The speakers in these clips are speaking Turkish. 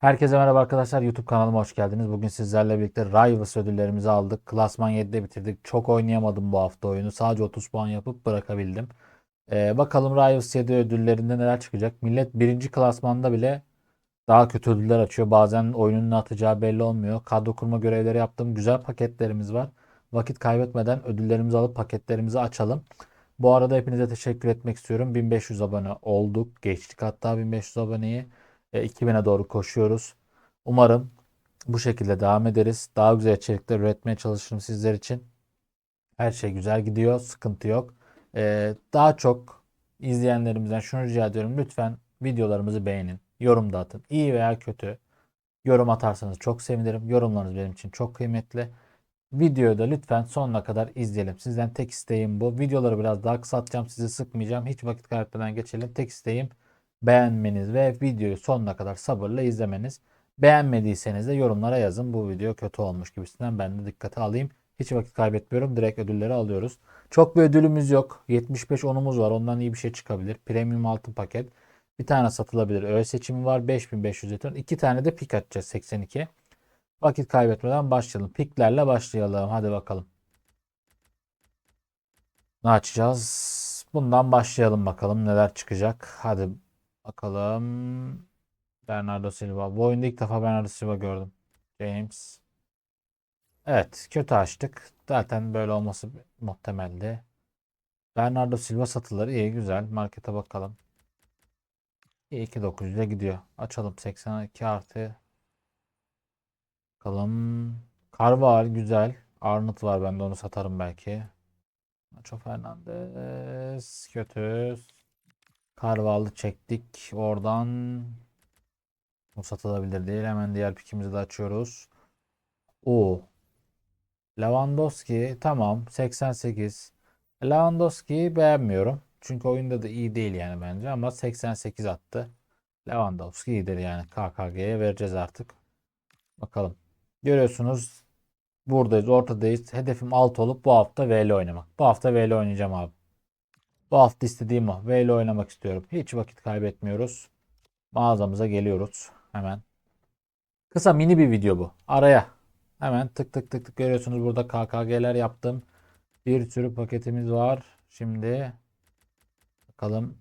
Herkese merhaba arkadaşlar. YouTube kanalıma hoş geldiniz. Bugün sizlerle birlikte Rivals ödüllerimizi aldık. Klasman 7'de bitirdik. Çok oynayamadım bu hafta oyunu. Sadece 30 puan yapıp bırakabildim. Ee, bakalım Rivals 7 ödüllerinde neler çıkacak. Millet birinci klasmanda bile daha kötü ödüller açıyor. Bazen oyunun ne atacağı belli olmuyor. Kadro kurma görevleri yaptığım güzel paketlerimiz var. Vakit kaybetmeden ödüllerimizi alıp paketlerimizi açalım. Bu arada hepinize teşekkür etmek istiyorum. 1500 abone olduk. Geçtik hatta 1500 aboneyi. E, 2000'e doğru koşuyoruz. Umarım bu şekilde devam ederiz. Daha güzel içerikler üretmeye çalışırım sizler için. Her şey güzel gidiyor. Sıkıntı yok. E, daha çok izleyenlerimizden şunu rica ediyorum. Lütfen videolarımızı beğenin. Yorum da atın. İyi veya kötü. Yorum atarsanız çok sevinirim. Yorumlarınız benim için çok kıymetli. Videoyu da lütfen sonuna kadar izleyelim. Sizden tek isteğim bu. Videoları biraz daha kısaltacağım. Sizi sıkmayacağım. Hiç vakit kaybetmeden geçelim. Tek isteğim beğenmeniz ve videoyu sonuna kadar sabırla izlemeniz. Beğenmediyseniz de yorumlara yazın. Bu video kötü olmuş gibisinden ben de dikkate alayım. Hiç vakit kaybetmiyorum. Direkt ödülleri alıyoruz. Çok bir ödülümüz yok. 75 onumuz var. Ondan iyi bir şey çıkabilir. Premium altın paket. Bir tane satılabilir. Öğe seçimi var. 5500 yeter. İki tane de pik atacağız 82. Vakit kaybetmeden başlayalım. Piklerle başlayalım. Hadi bakalım. Ne açacağız? Bundan başlayalım bakalım neler çıkacak. Hadi bakalım. Bernardo Silva. Bu oyunda ilk defa Bernardo Silva gördüm. James. Evet, kötü açtık. Zaten böyle olması muhtemeldi. Bernardo Silva satıları iyi güzel. Markete bakalım. İyi 2900'e gidiyor. Açalım 82 artı. Bakalım. Carval güzel. Arnold var bende onu satarım belki. Nacho Fernandez kötü. Carval'ı çektik. Oradan o satılabilir değil. Hemen diğer pikimizi de açıyoruz. O. Lewandowski tamam 88. Lewandowski'yi beğenmiyorum. Çünkü oyunda da iyi değil yani bence ama 88 attı. Lewandowski iyidir yani. KKG'ye vereceğiz artık. Bakalım. Görüyorsunuz buradayız, ortadayız. Hedefim alt olup bu hafta VL oynamak. Bu hafta VL oynayacağım abi. Bu hafta istediğim o. VL oynamak istiyorum. Hiç vakit kaybetmiyoruz. Mağazamıza geliyoruz. Hemen. Kısa mini bir video bu. Araya. Hemen tık tık tık tık görüyorsunuz burada KKG'ler yaptım. Bir sürü paketimiz var. Şimdi bakalım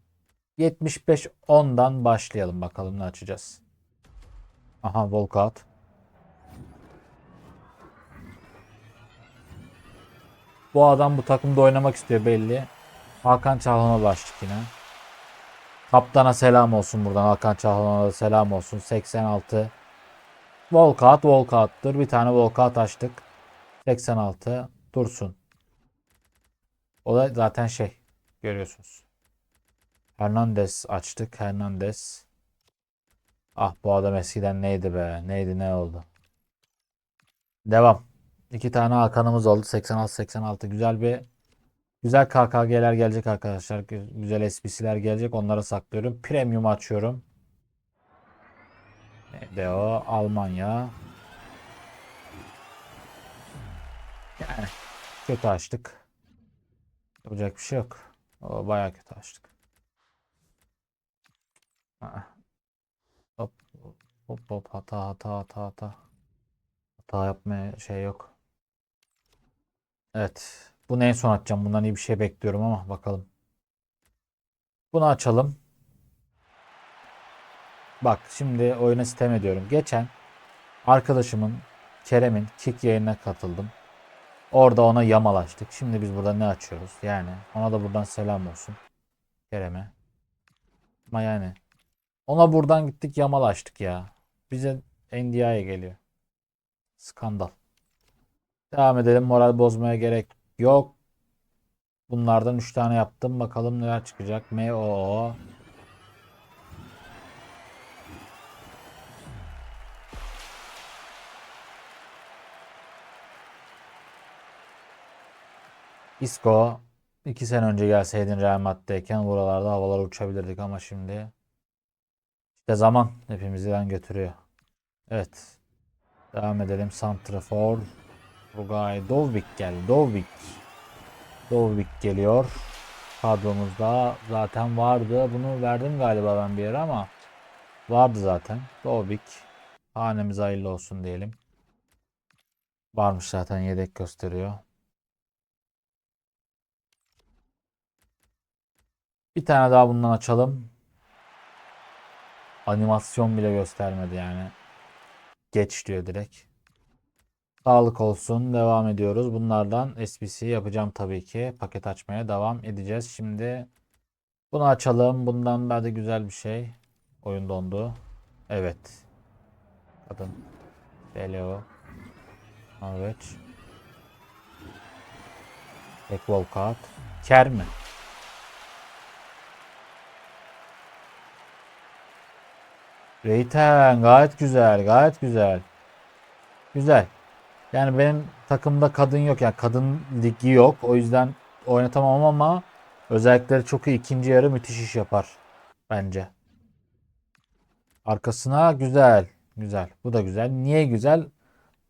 75 10'dan başlayalım bakalım ne açacağız. Aha walkout. Bu adam bu takımda oynamak istiyor belli. Hakan Çalhan'a başladık yine. Kaptana selam olsun buradan. Hakan Çalhan'a da selam olsun. 86. Walkout walkout'tur. Bir tane walkout açtık. 86. Dursun. O da zaten şey. Görüyorsunuz. Hernandez açtık. Hernandez. Ah bu adam eskiden neydi be? Neydi ne oldu? Devam. İki tane Hakan'ımız oldu. 86-86. Güzel bir güzel KKG'ler gelecek arkadaşlar. Gü- Güzel SBC'ler gelecek. Onları saklıyorum. Premium açıyorum. Nerede o? Almanya. Kötü açtık. Yapacak bir şey yok. O bayağı kötü açtık. Hop hop hop hata hata hata hata. Hata yapmaya şey yok. Evet. Bunu en son açacağım. Bundan iyi bir şey bekliyorum ama bakalım. Bunu açalım. Bak şimdi oyuna sistem ediyorum. Geçen arkadaşımın Kerem'in kick yayınına katıldım. Orada ona yamalaştık. Şimdi biz burada ne açıyoruz? Yani ona da buradan selam olsun. Kerem'e. Ama yani ona buradan gittik yamalaştık ya. Bize NDI'ye geliyor. Skandal. Devam edelim. Moral bozmaya gerek yok. Bunlardan 3 tane yaptım. Bakalım neler çıkacak. MOO. Isco. 2 sene önce gelseydin Real Madrid'deyken buralarda havalara uçabilirdik ama şimdi işte zaman hepimizden götürüyor. Evet. Devam edelim. Santrafor. Rugay Dovvik geldi. Dovvik. Dovvik geliyor. Kadromuzda zaten vardı. Bunu verdim galiba ben bir yere ama vardı zaten. Dovvik. Hanemize hayırlı olsun diyelim. Varmış zaten yedek gösteriyor. Bir tane daha bundan açalım. Animasyon bile göstermedi yani. Geç diyor direkt. Sağlık olsun. Devam ediyoruz. Bunlardan SBC yapacağım tabii ki. Paket açmaya devam edeceğiz. Şimdi bunu açalım. Bundan da güzel bir şey. Oyun dondu. Evet. Kadın. Beleo. Evet. Tek Volkat. Ker mi? Reyten gayet güzel. Gayet güzel. Güzel. Yani benim takımda kadın yok. Yani kadın ligi yok. O yüzden oynatamam ama özellikleri çok iyi. İkinci yarı müthiş iş yapar. Bence. Arkasına güzel. Güzel. Bu da güzel. Niye güzel?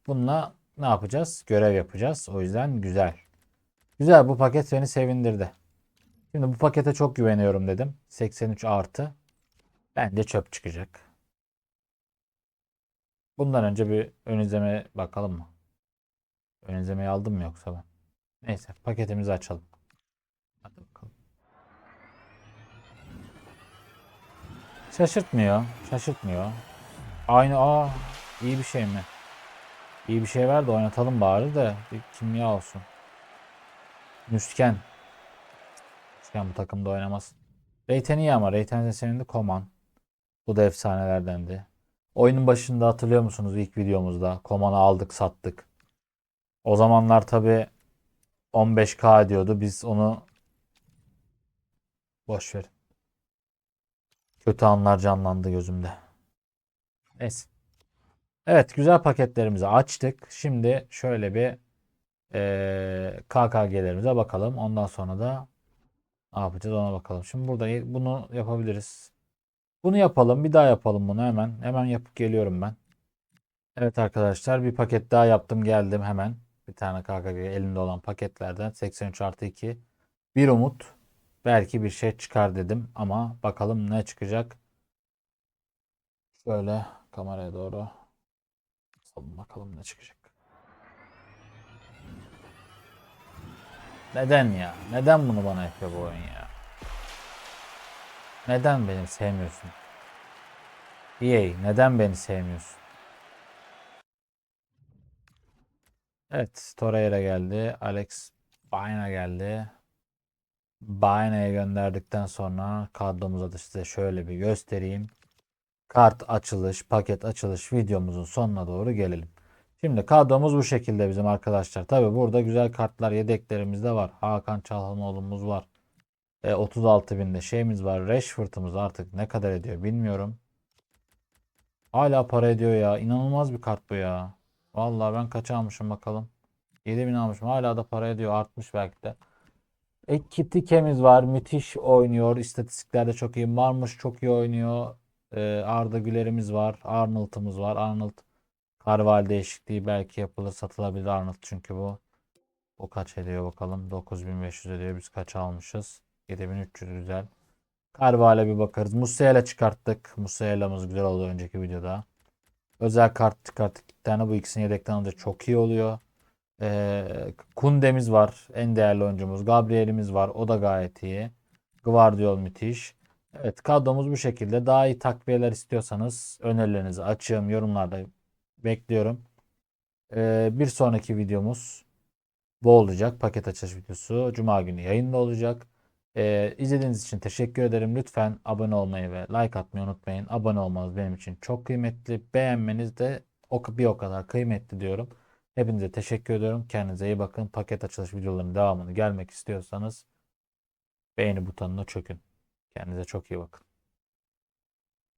Bununla ne yapacağız? Görev yapacağız. O yüzden güzel. Güzel. Bu paket beni sevindirdi. Şimdi bu pakete çok güveniyorum dedim. 83 artı. Bence çöp çıkacak. Bundan önce bir ön izleme bakalım mı? Ön izlemeyi aldım mı yoksa ben? Neyse paketimizi açalım. Hadi bakalım. Şaşırtmıyor. Şaşırtmıyor. Aynı aa iyi bir şey mi? İyi bir şey ver de oynatalım bari de bir kimya olsun. Müsken. Müsken bu takımda oynamaz. Reyten iyi ama Reyten senin de Koman. Bu da efsanelerdendi. Oyunun başında hatırlıyor musunuz ilk videomuzda? Koman'ı aldık sattık. O zamanlar tabi 15k diyordu. Biz onu boş ver. Kötü anlar canlandı gözümde. Neyse. Evet güzel paketlerimizi açtık. Şimdi şöyle bir eee KKG'lerimize bakalım. Ondan sonra da ne yapacağız ona bakalım. Şimdi burada bunu yapabiliriz. Bunu yapalım. Bir daha yapalım bunu hemen. Hemen yapıp geliyorum ben. Evet arkadaşlar bir paket daha yaptım geldim hemen. Bir tane KKG elimde olan paketlerden 83 artı 2. Bir umut. Belki bir şey çıkar dedim ama bakalım ne çıkacak. Şöyle kameraya doğru. Bakalım, ne çıkacak. Neden ya? Neden bunu bana yapıyor bu oyun ya? Neden beni sevmiyorsun? EA neden beni sevmiyorsun? Evet Torreira geldi. Alex Baina geldi. Baina'ya gönderdikten sonra kadromuza da size şöyle bir göstereyim. Kart açılış, paket açılış videomuzun sonuna doğru gelelim. Şimdi kadromuz bu şekilde bizim arkadaşlar. Tabi burada güzel kartlar yedeklerimiz de var. Hakan Çalhanoğlu'muz var. E, 36 binde şeyimiz var. Rashford'umuz artık ne kadar ediyor bilmiyorum. Hala para ediyor ya. İnanılmaz bir kart bu ya. Vallahi ben kaç almışım bakalım. 7000 almışım. Hala da para ediyor. Artmış belki de. Ekitike'miz var. Müthiş oynuyor. İstatistiklerde çok iyi. Marmuş çok iyi oynuyor. Ee, Arda Güler'imiz var. Arnold'umuz var. Arnold Carval değişikliği belki yapılır. Satılabilir Arnold çünkü bu. O kaç ediyor bakalım. 9500 ediyor. Biz kaç almışız? 7300 güzel. Carval'e bir bakarız. Musiala çıkarttık. Musiala'mız güzel oldu önceki videoda. Özel kart çıkarttık. Bir tane bu ikisini yedekten alınca çok iyi oluyor. Ee, Kunde'miz var. En değerli oyuncumuz. Gabriel'imiz var. O da gayet iyi. Guardiol müthiş. Evet kadromuz bu şekilde. Daha iyi takviyeler istiyorsanız önerilerinizi açığım. Yorumlarda bekliyorum. Ee, bir sonraki videomuz bu olacak. Paket açış videosu. Cuma günü yayında olacak. Ee, izlediğiniz için teşekkür ederim. Lütfen abone olmayı ve like atmayı unutmayın. Abone olmanız benim için çok kıymetli. Beğenmeniz de bir o kadar kıymetli diyorum. Hepinize teşekkür ediyorum. Kendinize iyi bakın. Paket açılış videolarının devamını gelmek istiyorsanız beğeni butonuna çökün. Kendinize çok iyi bakın.